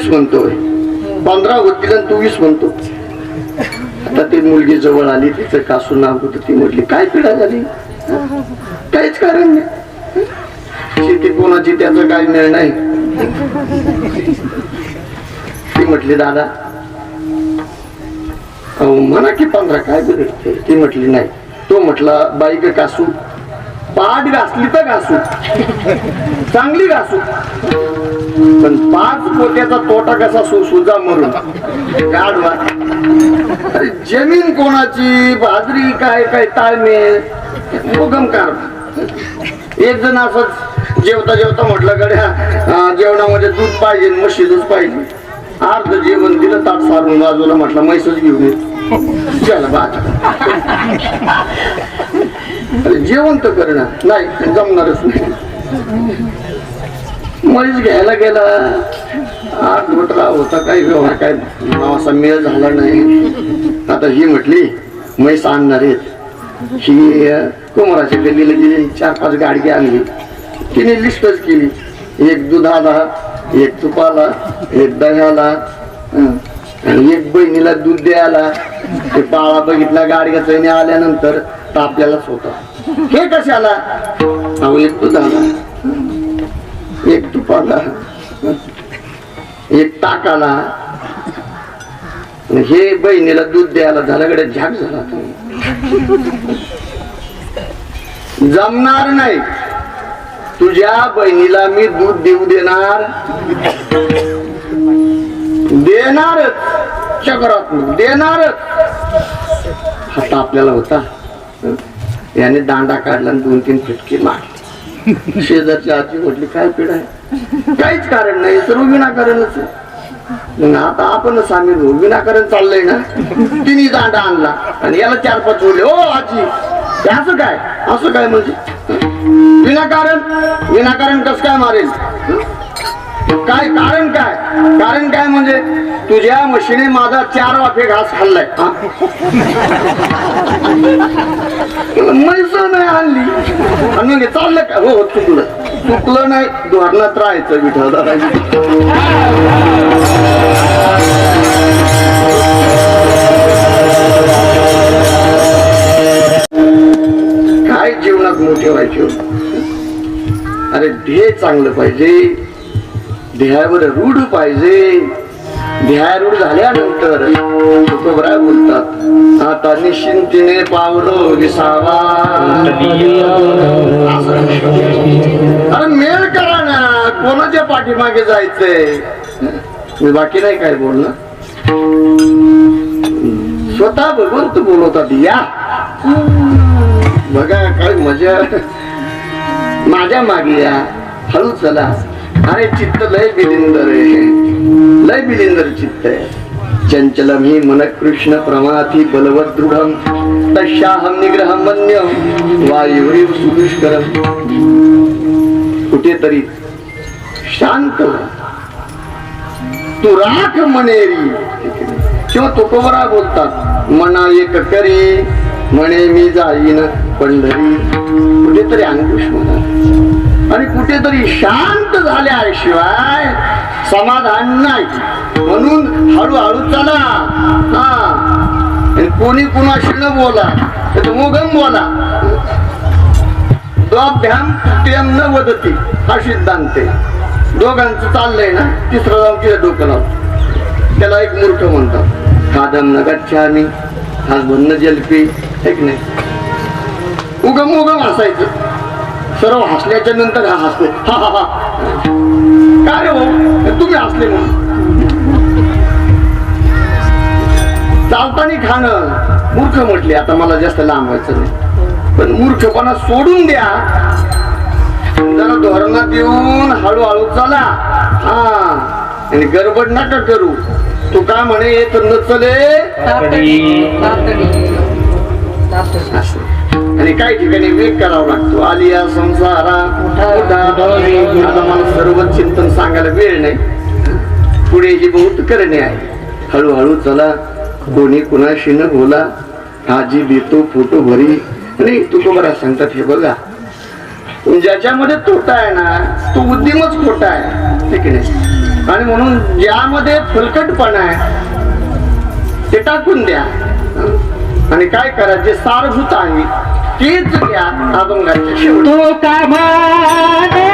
वीस म्हणतोय पंधरा होतील आणि तू वीस म्हणतो. आता ती मुलगी जवळ आली तिचं कासू नाव होतं ती म्हटली काय पिढा झाली? काहीच कारण नाही. शेती कोणाची त्याचं काय निर्णय ती म्हटली दादा अहो म्हणा की पंधरा काय बिघडते ती म्हटली नाही. तो म्हटला बाईक कासू पाठ घासली तर घासू. चांगली घासू. पण पाच पोत्याचा तोटा कसा सुजा मरून गाडवा अरे जमीन कोणाची? बाजरी काय काय ताळमेळ उगम कार. एक जण असंच जेवता जेवता म्हटलं गड्या जेवणामध्ये दूध पाहिजे म्हशी दूध पाहिजे. अर्ध जेवण दिलं ताट सारून बाजूला म्हटलं म्हैसच घेऊन ये. चला बाजू जेवण तर करणार नाही जमणारच नाही. मरीज घ्यायला गेला. आठ घोटला होता काही व्यवहार काय असा मेळ झाला नाही. आता ही म्हटली म्हैस आणणार आहेत. ही कुमाराच्या गल्लीला गेली चार पाच गाडगी आणली. तिने लिस्टच केली. एक दुधाला एक तुपाला एक दह्याला आणि एक बहिणीला दूध द्यायला. ते पाळा बघितला गाडग्याचं आल्यानंतर तर आपल्यालाच होता हे कशाला? अहो एक दुधाला एक तुपाला एक ताक आला. हे बहिणीला दूध द्यायला झाल्याकडे झाक झाला जमणार नाही. तुझ्या बहिणीला मी दूध देऊ देणार. देणारच. चक्रात देणारच. आता आपल्याला होता. याने दांडा काढला आणि दोन तीन फटके मारले. शेजारची आजी म्हटली काय पीड आहे? काहीच कारण नाही सर्व विनाकारणच आहे. मग आता आपणच सामील होऊ विनाकारण चाललंय ना? तिने दांडा आणला आणि याला चार पाच बोलले ओ आजी असं काय? असं काय म्हणजे? विनाकारण विनाकारण कस काय मारेल? काय कारण काय? कारण काय म्हणजे तुझ्या म्हशीने माझा चार वाफे घास खाल्लाय. हा? म्हैस नाही आणली. आणि म्हणजे चाललं काय हो, हो चुकलं. चुकलं नाही धोरणात राहायचं विठ्ठल काय जीवनात मोठे व्हायचे? अरे ध्येय चांगलं पाहिजे. देहावर रूढ पाहिजे. ध्येयारूढ झाल्यानंतर तुकोबरा बोलतात आता निश्चिंतीने पावलो विसावा. अरे मेळ करा ना कोणाच्या पाठीमागे जायचंय? मी बाकी नाही काय बोलणं स्वतः भगवंत बोलवतात या. बघा काय मजा. माझ्या मागे या. हळू चला. अरे चित्त लय बिलिंदर आहे. लय बिलिंदर चित्त आहे. चंचलम ही मन कृष्ण प्रमाथी बलवत दृढम तशाहम निग्रह मन्य वायुरी सुदुष्करम कुठेतरी शांत हो. तू राख मनेरी. किंवा तुकोबरा बोलतात मना एक करी म्हणे मी जाईन पंढरी. कुठेतरी अंकुश म्हणा आणि कुठेतरी शांत झाल्याशिवाय समाधान नाही. म्हणून हळूहळू चला. हा. कोणी कुणाशी न बोला मोगम बोला. द्वाभ्याम तृतीयम न वदती हा सिद्धांत आहे. दोघांचं चाललंय ना तिसरं जाऊन तिला डोकं लावतं त्याला एक मूर्ख म्हणतात. कादम न गच्छामी हा म्हणणं जलपी. एक नाही? उगम उगम असायचं. सर्व हसल्याच्या नंतर हा हसले हा हा हा. काय रे हो तुम्ही हसले म्हणून चालताना खाणं. मूर्ख म्हटले आता मला जास्त लांब व्हायचं नाही. पण मूर्खपणा सोडून द्या. जरा धोरणात येऊन हळूहळू चला. हा. आणि गडबड नका करू. तू काय म्हणे येत न चले असं. आणि काही ठिकाणी वेग करावा लागतो. आलिया संसारा आता मला सर्व चिंतन सांगायला वेळ नाही. पुढे जी बहुत करणे आहे. हळूहळू चला. कोणी कुणाशी न बोला. हाजी देतो फोटो भरी. नाही तू तो सांगतात हे बघा. ज्याच्यामध्ये तोटा आहे ना तो उद्यमच खोटा आहे. ठीक आहे आणि म्हणून ज्यामध्ये फलकटपणा आहे ते टाकून द्या. आणि काय करा जे सारभूत आहे तेच द्या अभंगाच्या शेवटी. तू कमाने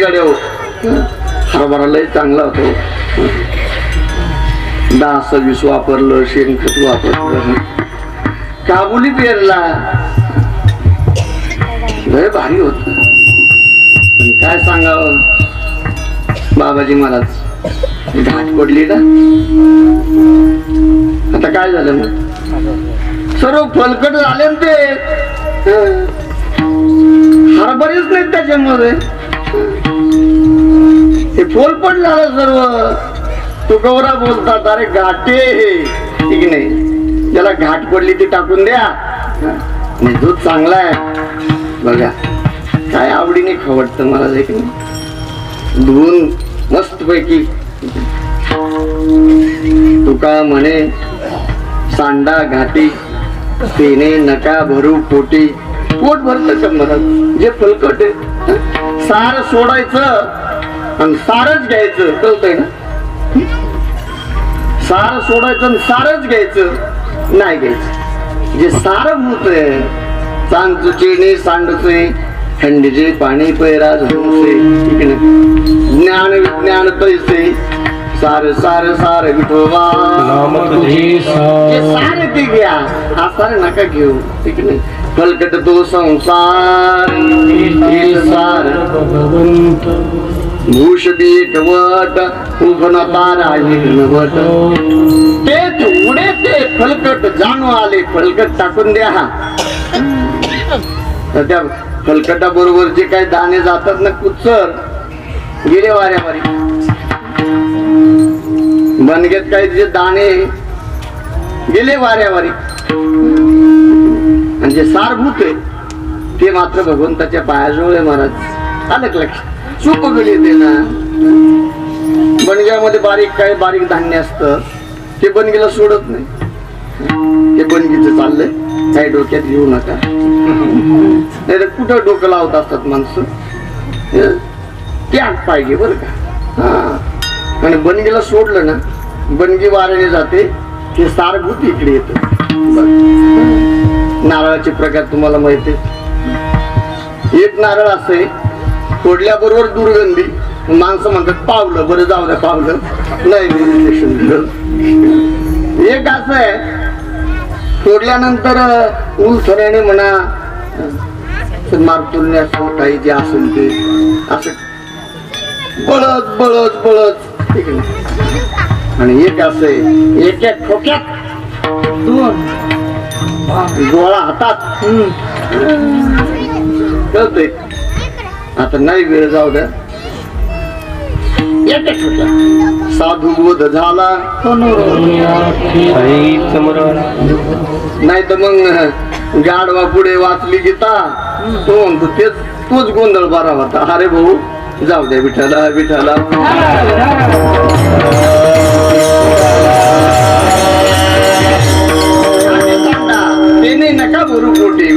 गाड्या हो. हरभरा लय चांगला होतो. दहा सव्वीस वापरलं शेणखत वापरलं. काबुली पेरला. लय भारी होत. काय सांगावं? बाबाजी महाराज घाट पडली ना? आता काय झालं मग? सर्व फलकट झाले ना ते. हरभरेच नाहीत त्याच्यामध्ये. हे फोल पण झालं सर्व. तुकवरा बोलतात अरे घाटे हे. ठीक नाही? ज्याला घाट पडली ती टाकून द्या. आणि दूध चांगला आहे बघा काय आवडीने खवडतं मला देखील धुवून मस्त पैकी तुका म्हणे सांडा घाटी तेने नका भरू पोटी. पोट भरलं शंभरात. जे फलकट आहे. सार सोडायचं आणि सारच घ्यायचं. कळतंय ना? सार सोडायचं आणि सारच घ्यायचं. नाही घ्यायचं. जे सार भूत आहे सांचुचेने सांडचे थंडीचे पाणी पैरा आहे ज्ञान विज्ञान पैसे सार सार सार विठोबा. सारे. ते घ्या हा सारे नका घेऊ ठीक नाही फलकट तो संसार हे सार। भूष बीट वट तारा हिरवट ते उडे ते फलकट जाणू आले फलकट टाकून द्या. तर त्या फलकटा बरोबर जे काही दाणे जातात ना कुचर गेले वाऱ्यावारी. बनगेत काही जे दाणे गेले वाऱ्यावारी. आणि जे सारभूत आहे ते मात्र भगवंताच्या पायाजवळ आहे महाराज. आलं लक्ष चूक गेली ते ना? बनग्यामध्ये बारीक काय बारीक धान्य असतं ते बनगीला सोडत नाही. ते बनगीचं चाललंय. काही डोक्यात घेऊ नका. नाही तर कुठं डोकं लावत असतात माणसं? हं? त्याग पाहिजे बरं का? हा. आणि बनगीला सोडलं ना बनगी वाऱ्याने जाते ते सारभूत इकडे येतं. नारळाचे प्रकार तुम्हाला माहिती एक नारळ असे तोडल्याबरोबर दुर्गंधी माणसं म्हणतात पावलं बरं जाऊ द्या पावलं. नाही एक असं आहे तोडल्यानंतर उलथण्याने म्हणा मारतुल्य असं काही जे असेल ते असं बळत बळत बळत ठीक आहे आणि एक असं एक एक ठोक्यात दोन. डोळा हातात. कळतंय. आता नाही वेळ जाऊ द्या. साधू बोध झाला. नाही तर मग गाडवा पुढे वाचली गीता. तो म्हणतो तेच तोच गोंधळ बरा होता अरे भाऊ जाऊ द्या विठाला विठाला त्याने नका भरू पोटी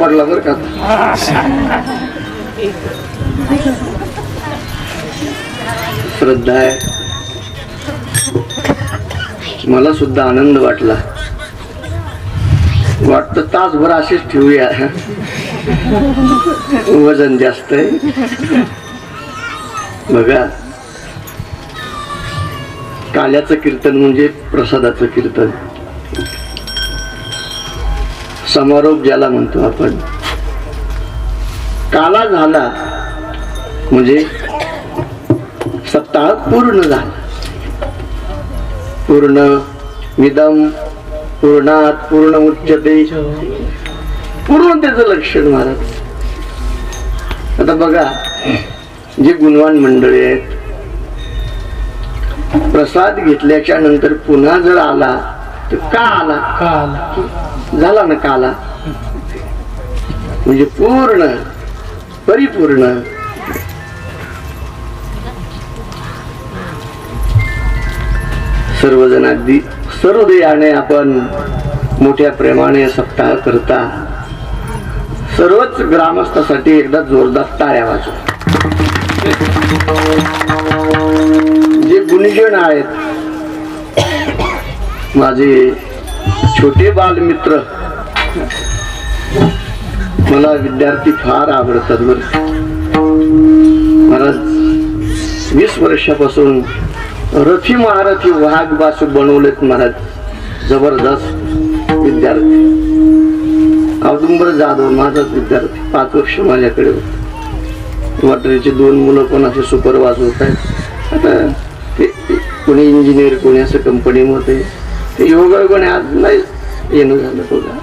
पडला बर का. श्रद्धा आहे. मला सुद्धा आनंद वाटला. वाटतं तासभर असेच ठेवूया. वजन जास्त आहे. बघा. काल्याचं कीर्तन म्हणजे प्रसादाचं कीर्तन. समारोप ज्याला म्हणतो आपण. काला झाला म्हणजे सप्ताह पूर्ण झाला. पूर्ण विदम पूर्णात पूर्ण उच्चते पूर्ण त्याचं लक्षण महाराज आता बघा जे गुणवान मंडळी आहेत प्रसाद घेतल्याच्या नंतर पुन्हा जर आला तर का आला? का आला? झाला ना काला? म्हणजे पूर्ण परिपूर्ण. सर्वजण अगदी सर्वदयाने आपण मोठ्या प्रेमाने सप्ताह करता. सर्वच ग्रामस्थासाठी एकदा जोरदार टाळ्या वाजवा. जे गुणीजन आहेत माझे छोटे बालमित्र. मला विद्यार्थी फार आवडतात बरं. महाराज वीस वर्षापासून रथी महारथी वाघ बासू बनवलेत महाराज. जबरदस्त विद्यार्थी. औदुंबर जाधव माझाच विद्यार्थी. पाच वर्ष माझ्याकडे होते. वाटरीचे दोन मुलं पण असे सुपरवाज होत. आहेत आता ते कोणी इंजिनियर कोणी असं कंपनीमध्ये योगायोगाने आज नाही येणं झालं तुझा.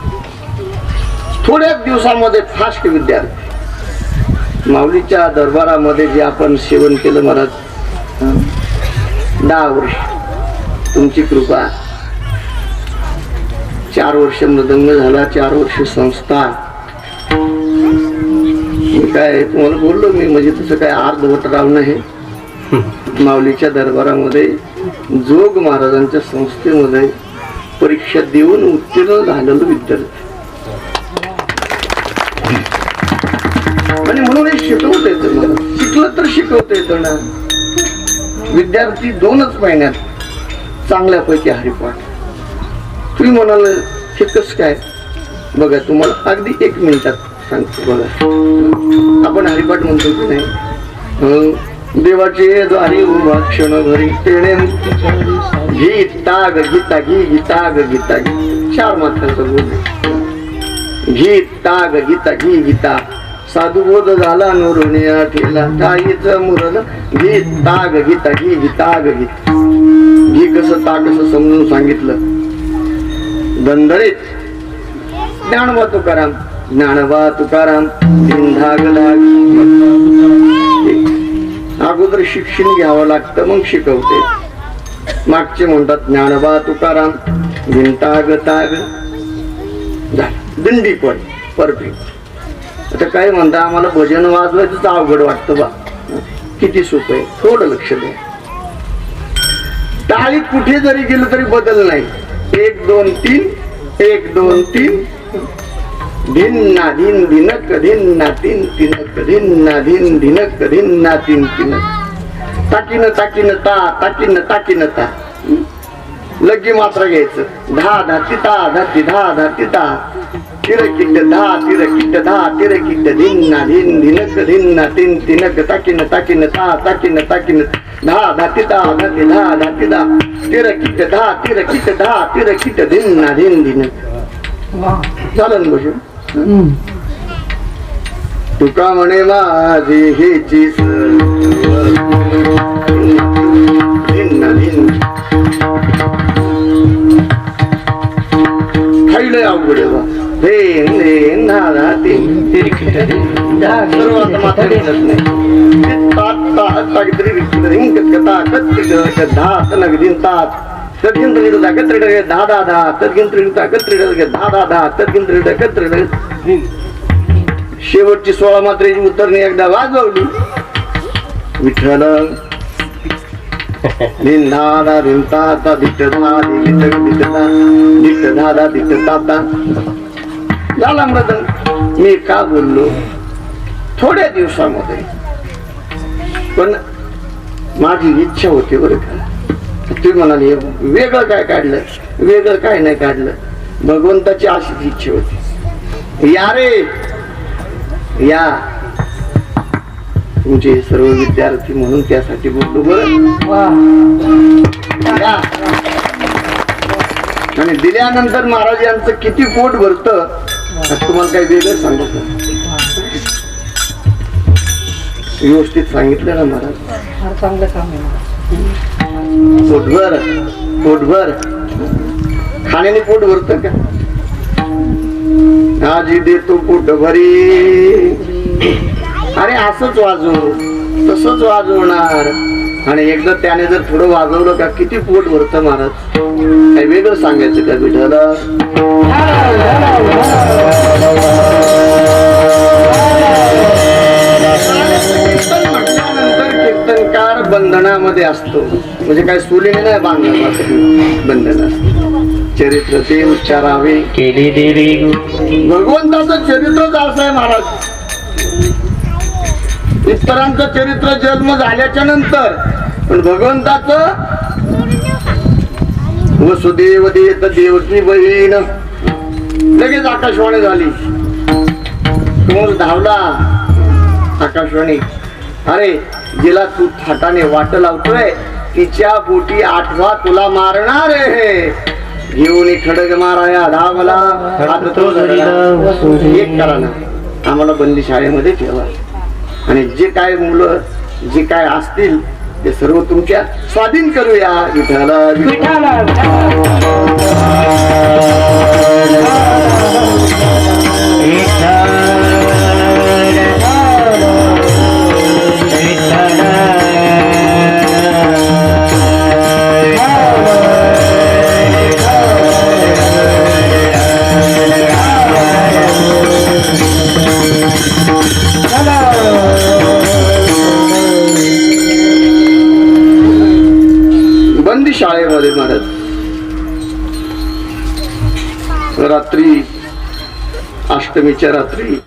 थोड्याच दिवसामध्ये फास्ट विद्यार्थी. माऊलीच्या दरबारामध्ये जे आपण सेवन केलं महाराज दहा वर्ष. तुमची कृपा. चार वर्ष मृदंग झाला चार वर्ष संस्था. काय तुम्हाला बोललो मी म्हणजे तसं काय अर्धवट राव नाही. माऊलीच्या दरबारामध्ये जोग महाराजांच्या संस्थेमध्ये परीक्षा देऊन उत्तीर्ण झालेलं विद्यार्थी. आणि म्हणून हे शिकवता येतं मला शिकलं तर शिकवता येतं ना. विद्यार्थी दोनच महिन्यात चांगल्यापैकी हरिपाठ. तुम्ही म्हणाल हे कसं काय? बघा तुम्हाला अगदी एक मिनिटात सांगतो बघा. आपण हरिपाठ म्हणतो की नाही? म्हणून देवाचे द्वारी उभा क्षण घरी तेणे गीता ग गीता घी गीता ग गीता घी चार मात्रांचं बोल. गीता ग गीता घी गीता. साधुबोध झाला नोरुनिया ठेला ताईच मुरल गीता ग गीता घी गीता ग गीता. घी कसं ता समजून सांगितलं? दंदरीत ज्ञानवा तुकाराम. ज्ञानवा तुकाराम. दिंधाग लागी. अगोदर शिक्षण घ्यावं लागतं मग शिकवते. मागचे म्हणतात ज्ञानबा तुकाराम भिंताग ताग. दिंडी पण परफेक्ट. आता काय म्हणता आम्हाला भजन वाजवायचं अवघड वाटतं बा. किती सोपं आहे. थोडं लक्ष द्या. टाळीत कुठे जरी गेलं तरी बदल नाही. एक दोन तीन एक दोन तीन धिन्ना धिन धिनक धिन्ना तीन तिनक धिन्ना धिन धिनक धिन्ना तीन तिनक. ताकीन ताकीन ता ताकीन ताकीन ता. लग्गी मात्र घ्यायचं. दहा दहा तिता धाती दहा दहा तिता. तिरकिट दहा तिरकिट दहा तिरकिट धिन्ना धिन धिनक धिन्ना तीन तिनक. ताकीन ताकीन ता ताकीन ताकीन दहा दहा तिता धाती दहा दहा तिता. तिरकिट दहा तिरकिट दहा तिरकिट धिन्ना धिन धिनक झालं ना तुका म्हणे माझी हिची भिन्न भिन्न. अवघड आहे बा. तात तात रिंग कथा कत्रिक धा तनक धा धा धा तद्गिंत्रिड कत्रिड धा धा धा तद्गिंत्रिड कत्रिड शेवटची सोळा मात्रेची उत्तरणी एकदा वाजवली. विठ्ठल धिन धादा धिन ताता धिट धा धिट धा झाला मी का बोललो? थोड्या दिवसामध्ये. पण माझी इच्छा होती बरं का. तुम्ही म्हणाले "हे वेगळं काय काढलं? वेगळं काय नाही काढलं? भगवंताची अशीच इच्छा होती. या रे या. तुमचे सर्व विद्यार्थी म्हणून त्यासाठी बोलतो बरं. आणि दिल्यानंतर महाराज यांचं किती पोट भरत तुम्हाला काही वेगळं सांगू का? व्यवस्थित सांगितलं ना मला फार चांगलं काम आहे. पोटभर पोटभर. खाण्याने पोट भरत का? आजी देतो पोट भरी अरे असंच वाजव तसंच वाजवणार. आणि एकदा त्याने जर थोडं वाजवलं का किती पोट भरतं महाराज? काही वेगळं सांगायचं का विठाला कीर्तनकार बंधनामध्ये असतो. म्हणजे काय नाही बांधला बंधन चरित्र ते उच्चारावे. केली देवी भगवंताचं चरित्रच असं आहे महाराज. इतरांचं चरित्र जन्म झाल्याच्यानंतर. पण भगवंताचं वसुदेव देत देवकी बहीण. लगेच आकाशवाणी झाली. तोच धावला. आकाशवाणी. अरे जिला तू थाटाने वाट लावतोय. तिच्या बोटी आठवा तुला मारणार आहे. घेऊन एक खडग माराया धावला. एक करा ना. आम्हाला बंदी शाळेमध्ये ठेवा. आणि जे काय मुलं जे काय असतील ते सर्व तुमच्या स्वाधीन करूया. विठाला शाळेमध्ये महाराज रात्री अष्टमीच्या रात्री.